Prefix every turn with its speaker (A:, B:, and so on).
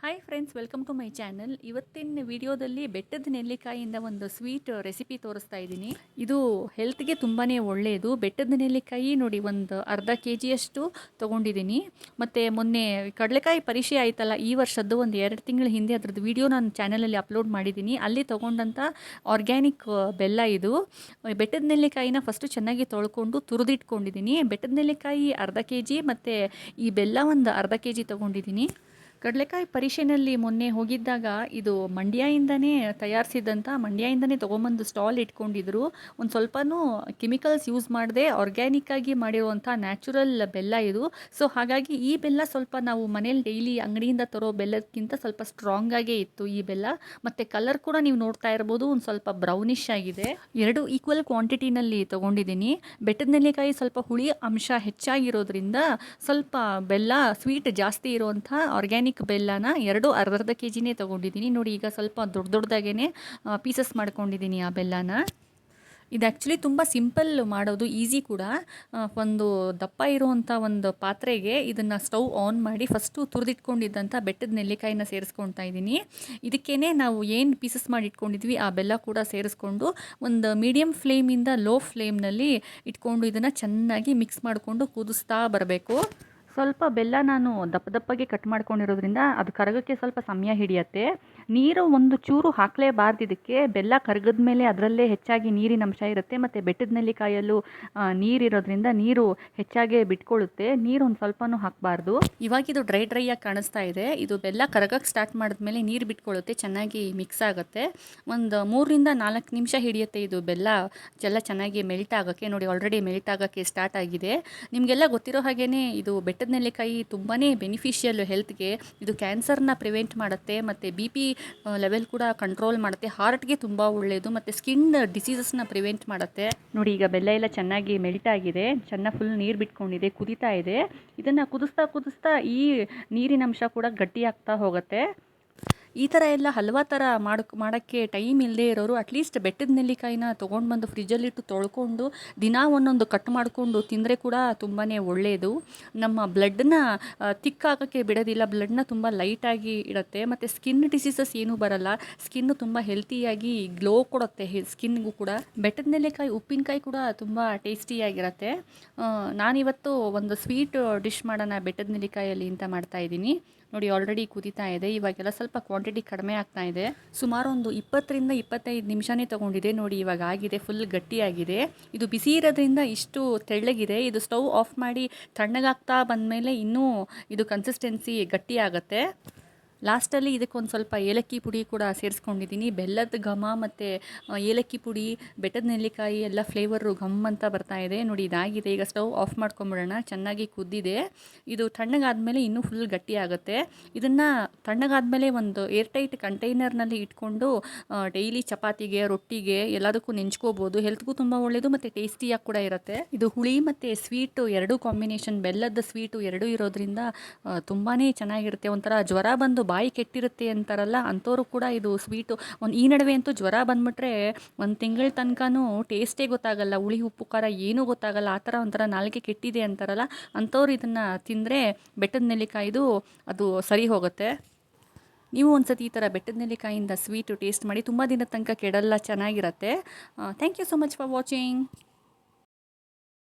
A: Hi friends welcome to my channel ಇವತ್ತಿನ ವಿಡಿಯೋದಲ್ಲಿ ಬೆಟ್ಟದ ನೆಲ್ಲಿಕಾಯಿಯಿಂದ ಒಂದು ಸ್ವೀಟ್ ರೆಸಿಪಿ ತೋರಿಸ್ತಾ ಇದ್ದೀನಿ. ಇದು ಹೆಲ್ತ್ಗೆ ತುಂಬಾ ಒಳ್ಳೆಯದು ಬೆಟ್ಟದ ನೆಲ್ಲಿಕಾಯಿ ನೋಡಿ, ಒಂದು ಅರ್ಧ ಕೆ ಜಿಯಷ್ಟು ತೊಗೊಂಡಿದ್ದೀನಿ. ಮತ್ತು ಮೊನ್ನೆ ಕಡಲೆಕಾಯಿ ಪರೀಕ್ಷೆ ಆಯ್ತಲ್ಲ, ಈ ವರ್ಷದ್ದು ಒಂದು ಎರಡು ತಿಂಗಳ ಹಿಂದೆ ಅದ್ರದ್ದು ವಿಡಿಯೋ ನಾನು ಚಾನಲಲ್ಲಿ ಅಪ್ಲೋಡ್ ಮಾಡಿದ್ದೀನಿ. ಅಲ್ಲಿ ತೊಗೊಂಡಂಥ ಆರ್ಗ್ಯಾನಿಕ್ ಬೆಲ್ಲ ಇದು. ಬೆಟ್ಟದ ನೆಲ್ಲಿಕಾಯಿನ ಫಸ್ಟು ಚೆನ್ನಾಗಿ ತೊಳ್ಕೊಂಡು ತುರಿದಿಟ್ಕೊಂಡಿದ್ದೀನಿ. ಬೆಟ್ಟದ ನೆಲ್ಲಿಕಾಯಿ ಅರ್ಧ ಕೆ ಜಿ ಮತ್ತು ಈ ಬೆಲ್ಲ ಒಂದು ಅರ್ಧ ಕೆ ಜಿ ತೊಗೊಂಡಿದ್ದೀನಿ. ಕಡಲೆಕಾಯಿ ಪರಿಷೆನಲ್ಲಿ ಮೊನ್ನೆ ಹೋಗಿದ್ದಾಗ ಇದು ಮಂಡ್ಯಯಿಂದನೇ ತಯಾರಿಸಿದಂಥ ಮಂಡ್ಯಯಿಂದನೇ ತೊಗೊಂಬಂದು ಸ್ಟಾಲ್ ಇಟ್ಕೊಂಡಿದ್ರು. ಒಂದು ಸ್ವಲ್ಪನೂ ಕೆಮಿಕಲ್ಸ್ ಯೂಸ್ ಮಾಡದೆ ಆರ್ಗ್ಯಾನಿಕ್ಕಾಗಿ ಮಾಡಿರುವಂಥ ನ್ಯಾಚುರಲ್ ಬೆಲ್ಲ ಇದು. ಸೊ ಹಾಗಾಗಿ ಈ ಬೆಲ್ಲ ಸ್ವಲ್ಪ ನಾವು ಮನೇಲಿ ಡೈಲಿ ಅಂಗಡಿಯಿಂದ ತರೋ ಬೆಲ್ಲಕ್ಕಿಂತ ಸ್ವಲ್ಪ ಸ್ಟ್ರಾಂಗ್ ಆಗೇ ಇತ್ತು ಈ ಬೆಲ್ಲ. ಮತ್ತು ಕಲರ್ ಕೂಡ ನೀವು ನೋಡ್ತಾ ಇರ್ಬೋದು, ಒಂದು ಸ್ವಲ್ಪ ಬ್ರೌನಿಶ್ ಆಗಿದೆ. ಎರಡು ಈಕ್ವಲ್ ಕ್ವಾಂಟಿಟಿನಲ್ಲಿ ತೊಗೊಂಡಿದ್ದೀನಿ. ಬೆಟ್ಟದ ನೆಲೆಕಾಯಿ ಸ್ವಲ್ಪ ಹುಳಿ ಅಂಶ ಹೆಚ್ಚಾಗಿರೋದ್ರಿಂದ ಸ್ವಲ್ಪ ಬೆಲ್ಲ ಸ್ವೀಟ್ ಜಾಸ್ತಿ ಇರುವಂಥ ಆರ್ಗ್ಯಾನಿಕ್ ಬೆಲ್ಲನ ಎರಡು ಅರ್ಧರ್ಧ ಅರ್ಧ ಕೆ ಜಿನೇ ತೊಗೊಂಡಿದ್ದೀನಿ. ನೋಡಿ, ಈಗ ಸ್ವಲ್ಪ ದೊಡ್ಡ ದೊಡ್ಡದಾಗೇ ಪೀಸಸ್ ಮಾಡ್ಕೊಂಡಿದ್ದೀನಿ ಆ ಬೆಲ್ಲನ. ಇದು ಆ್ಯಕ್ಚುಲಿ ತುಂಬ ಸಿಂಪಲ್ ಮಾಡೋದು ಈಸಿ ಕೂಡ. ಒಂದು ದಪ್ಪ ಇರುವಂಥ ಒಂದು ಪಾತ್ರೆಗೆ ಇದನ್ನು ಸ್ಟವ್ ಆನ್ ಮಾಡಿ ಫಸ್ಟು ತುರಿದಿಟ್ಕೊಂಡಿದ್ದಂಥ ಬೆಟ್ಟದ ನೆಲ್ಲಿಕಾಯಿನ ಸೇರಿಸ್ಕೊಳ್ತಾ ಇದ್ದೀನಿ. ಇದಕ್ಕೇ ನಾವು ಏನು ಪೀಸಸ್ ಮಾಡಿ ಇಟ್ಕೊಂಡಿದ್ವಿ ಆ ಬೆಲ್ಲ ಕೂಡ ಸೇರಿಸ್ಕೊಂಡು ಒಂದು ಮೀಡಿಯಮ್ ಫ್ಲೇಮಿಂದ ಲೋ ಫ್ಲೇಮ್ನಲ್ಲಿ ಇಟ್ಕೊಂಡು ಇದನ್ನು ಚೆನ್ನಾಗಿ ಮಿಕ್ಸ್ ಮಾಡಿಕೊಂಡು ಕುದಿಸ್ತಾ ಬರಬೇಕು. ಸ್ವಲ್ಪ ಬೆಲ್ಲ ನಾನು ದಪ್ಪ ದಪ್ಪಗೆ ಕಟ್ ಮಾಡ್ಕೊಂಡಿರೋದ್ರಿಂದ ಅದು ಕರಗಕ್ಕೆ ಸ್ವಲ್ಪ ಸಮಯ ಹಿಡಿಯತ್ತೆ. ನೀರು ಒಂದು ಚೂರು ಹಾಕಲೇಬಾರ್ದು ಇದಕ್ಕೆ. ಬೆಲ್ಲ ಕರಗದ ಮೇಲೆ ಅದರಲ್ಲೇ ಹೆಚ್ಚಾಗಿ ನೀರಿನ ಅಂಶ ಇರುತ್ತೆ ಮತ್ತು ಬೆಟ್ಟದ ನೆಲ್ಲಿಕಾಯಲ್ಲೂ ನೀರಿರೋದ್ರಿಂದ ನೀರು ಹೆಚ್ಚಾಗಿ ಬಿಟ್ಕೊಳ್ಳುತ್ತೆ. ನೀರು ಒಂದು ಸ್ವಲ್ಪನೂ ಹಾಕಬಾರ್ದು. ಇವಾಗ ಇದು ಡ್ರೈ ಡ್ರೈ ಆಗಿ ಕಾಣಿಸ್ತಾ ಇದೆ. ಇದು ಬೆಲ್ಲ ಕರಗಕ್ಕೆ ಸ್ಟಾರ್ಟ್ ಮಾಡಿದ್ಮೇಲೆ ನೀರು ಬಿಟ್ಕೊಳ್ಳುತ್ತೆ, ಚೆನ್ನಾಗಿ ಮಿಕ್ಸ್ ಆಗುತ್ತೆ. ಒಂದು ಮೂರರಿಂದ ನಾಲ್ಕು ನಿಮಿಷ ಹಿಡಿಯುತ್ತೆ ಇದು ಬೆಲ್ಲ. ಎಲ್ಲ ಚೆನ್ನಾಗಿ ಮೆಲ್ಟ್ ಆಗೋಕ್ಕೆ ನೋಡಿ ಆಲ್ರೆಡಿ ಮೆಲ್ಟ್ ಆಗೋಕ್ಕೆ ಸ್ಟಾರ್ಟ್ ಆಗಿದೆ. ನಿಮಗೆಲ್ಲ ಗೊತ್ತಿರೋ ಹಾಗೇ ಇದು ಬೆಟ್ಟದ ನೆಲ್ಲಿಕಾಯಿ ತುಂಬಾ ಬೆನಿಫಿಷಿಯಲ್ ಹೆಲ್ತ್ಗೆ ಇದು ಕ್ಯಾನ್ಸರ್ನ ಪ್ರಿವೆಂಟ್ ಮಾಡುತ್ತೆ, ಮತ್ತು ಬಿ ಪಿ ಲೆವೆಲ್ ಕೂಡ ಕಂಟ್ರೋಲ್ ಮಾಡುತ್ತೆ. ಹಾರ್ಟ್ಗೆ ತುಂಬ ಒಳ್ಳೆಯದು ಮತ್ತು ಸ್ಕಿನ್ ಡಿಸೀಸಸ್ನ ಪ್ರಿವೆಂಟ್ ಮಾಡುತ್ತೆ. ನೋಡಿ, ಈಗ ಬೆಲ್ಲ ಎಲ್ಲ ಚೆನ್ನಾಗಿ ಮೆಲ್ಟ್ ಆಗಿದೆ, ಚೆನ್ನಾಗಿ ಫುಲ್ ನೀರು ಬಿಟ್ಕೊಂಡಿದೆ, ಕುದಿತಾ ಇದೆ. ಇದನ್ನು ಕುದಿಸ್ತಾ ಕುದಿಸ್ತಾ ಈ ನೀರಿನ ಅಂಶ ಕೂಡ ಗಟ್ಟಿಯಾಗ್ತಾ ಹೋಗುತ್ತೆ. ಈ ಥರ ಎಲ್ಲ ಹಲ್ವಾ ಥರ ಮಾಡಕ್, ಮಾಡೋಕ್ಕೆ ಟೈಮ್ ಇಲ್ಲದೆ ಇರೋರು ಅಟ್ಲೀಸ್ಟ್ ಬೆಟ್ಟದ ನೆಲ್ಲಿಕಾಯಿನ ತೊಗೊಂಡು ಬಂದು ಫ್ರಿಜ್ಜಲ್ಲಿಟ್ಟು ತೊಳ್ಕೊಂಡು ದಿನ ಒಂದೊಂದು ಕಟ್ ಮಾಡಿಕೊಂಡು ತಿಂದರೆ ಕೂಡ ತುಂಬಾ ಒಳ್ಳೆಯದು ನಮ್ಮ ಬ್ಲಡ್ನ ತಿಕ್ಕಾಗೋಕ್ಕೆ ಬಿಡೋದಿಲ್ಲ. ಬ್ಲಡ್ನ ತುಂಬ ಲೈಟಾಗಿ ಇಡುತ್ತೆ. ಮತ್ತು ಸ್ಕಿನ್ ಡಿಸೀಸಸ್ ಏನೂ ಬರಲ್ಲ. ಸ್ಕಿನ್ನು ತುಂಬ ಹೆಲ್ತಿಯಾಗಿ ಗ್ಲೋ ಕೊಡುತ್ತೆ ಸ್ಕಿನ್ಗೂ ಕೂಡ. ಬೆಟ್ಟದ ನೆಲ್ಲಿಕಾಯಿ, ಉಪ್ಪಿನಕಾಯಿ ಕೂಡ ತುಂಬ ಟೇಸ್ಟಿಯಾಗಿರುತ್ತೆ ನಾನಿವತ್ತು ಒಂದು ಸ್ವೀಟ್ ಡಿಶ್ ಮಾಡೋಣ ಬೆಟ್ಟದ ನೆಲ್ಲಿಕಾಯಲ್ಲಿ ಅಂತ ಮಾಡ್ತಾ ಇದ್ದೀನಿ. ನೋಡಿ ಆಲ್ರೆಡಿ ಕುದೀತಾ ಇದೆ. ಇವಾಗೆಲ್ಲ ಸ್ವಲ್ಪ ಕ್ವಾಂಟಿಟಿ ಕಡಿಮೆ ಆಗ್ತಾ ಇದೆ. ಸುಮಾರು ಒಂದು ಇಪ್ಪತ್ತರಿಂದ ಇಪ್ಪತ್ತೈದು ನಿಮಿಷನೇ ತಗೊಂಡಿದೆ. ನೋಡಿ ಇವಾಗ ಆಗಿದೆ ಫುಲ್ ಗಟ್ಟಿಯಾಗಿದೆ. ಇದು ಬಿಸಿ ಇರೋದ್ರಿಂದ ಇಷ್ಟು ತೆಳ್ಳಗಿದೆ. ಇದು ಸ್ಟವ್ ಆಫ್ ಮಾಡಿ ತಣ್ಣಗಾಗ್ತಾ ಬಂದಮೇಲೆ ಇನ್ನೂ ಇದು ಕನ್ಸಿಸ್ಟೆನ್ಸಿ ಗಟ್ಟಿ ಆಗುತ್ತೆ ಲಾಸ್ಟಲ್ಲಿ ಇದಕ್ಕೊಂದು ಸ್ವಲ್ಪ ಏಲಕ್ಕಿ ಪುಡಿ ಕೂಡ ಸೇರಿಸ್ಕೊಂಡಿದ್ದೀನಿ. ಬೆಲ್ಲದ ಘಮ ಮತ್ತು ಏಲಕ್ಕಿ ಪುಡಿ, ಬೆಟ್ಟದ ನೆಲ್ಲಿಕಾಯಿ ಎಲ್ಲ ಫ್ಲೇವರು ಘಮ್ ಅಂತ ಬರ್ತಾ ಇದೆ. ನೋಡಿ ಇದಾಗಿದೆ. ಈಗ ಸ್ಟವ್ ಆಫ್ ಮಾಡ್ಕೊಂಬಿಡೋಣ. ಚೆನ್ನಾಗಿ ಕುದ್ದಿದೆ. ಇದು ತಣ್ಣಗಾದ್ಮೇಲೆ ಇನ್ನೂ ಫುಲ್ ಗಟ್ಟಿ ಆಗುತ್ತೆ. ಇದನ್ನು ತಣ್ಣಗಾದ್ಮೇಲೆ ಒಂದು ಏರ್ ಟೈಟ್ ಕಂಟೈನರ್ನಲ್ಲಿ ಇಟ್ಕೊಂಡು ಡೈಲಿ ಚಪಾತಿಗೆ, ರೊಟ್ಟಿಗೆ ಎಲ್ಲದಕ್ಕೂ ನೆಂಚ್ಕೋಬೋದು. ಹೆಲ್ತ್ಗೂ ತುಂಬ ಒಳ್ಳೆಯದು ಮತ್ತು ಟೇಸ್ಟಿಯಾಗಿ ಕೂಡ ಇರುತ್ತೆ. ಇದು ಹುಳಿ ಮತ್ತು ಸ್ವೀಟು ಎರಡೂ ಕಾಂಬಿನೇಷನ್. ಬೆಲ್ಲದ ಸ್ವೀಟು ಎರಡೂ ಇರೋದ್ರಿಂದ ತುಂಬಾ ಚೆನ್ನಾಗಿರುತ್ತೆ. ಒಂಥರ ಜ್ವರ ಬಂದು ಬಾಯಿ ಕೆಟ್ಟಿರುತ್ತೆ ಅಂತಾರಲ್ಲ, ಅಂಥವ್ರು ಕೂಡ ಇದು ಸ್ವೀಟು ಒಂದು ಈ ನಡುವೆ ಅಂತೂ ಜ್ವರ ಬಂದ್ಬಿಟ್ರೆ ಒಂದು ತಿಂಗಳ ತನಕನೂ ಟೇಸ್ಟೇ ಗೊತ್ತಾಗಲ್ಲ, ಹುಳಿ, ಉಪ್ಪು, ಖಾರ ಏನೂ ಗೊತ್ತಾಗಲ್ಲ, ಆ ಥರ ಒಂಥರ ನಾಲ್ಕೆ ಕೆಟ್ಟಿದೆ ಅಂತಾರಲ್ಲ, ಅಂಥವ್ರು ಇದನ್ನು ತಿಂದರೆ ಬೆಟ್ಟದ ನೆಲ್ಲಿಕಾಯಿದು ಅದು ಸರಿ ಹೋಗುತ್ತೆ. ನೀವು ಒಂದ್ಸತಿ ಈ ಥರ ಬೆಟ್ಟದ ನೆಲ್ಲಿಕಾಯಿಂದ ಸ್ವೀಟು ಟೇಸ್ಟ್ ಮಾಡಿ, ತುಂಬ ದಿನದ ತನಕ ಕೆಡಲ್ಲ, ಚೆನ್ನಾಗಿರುತ್ತೆ. Thank you so much for watching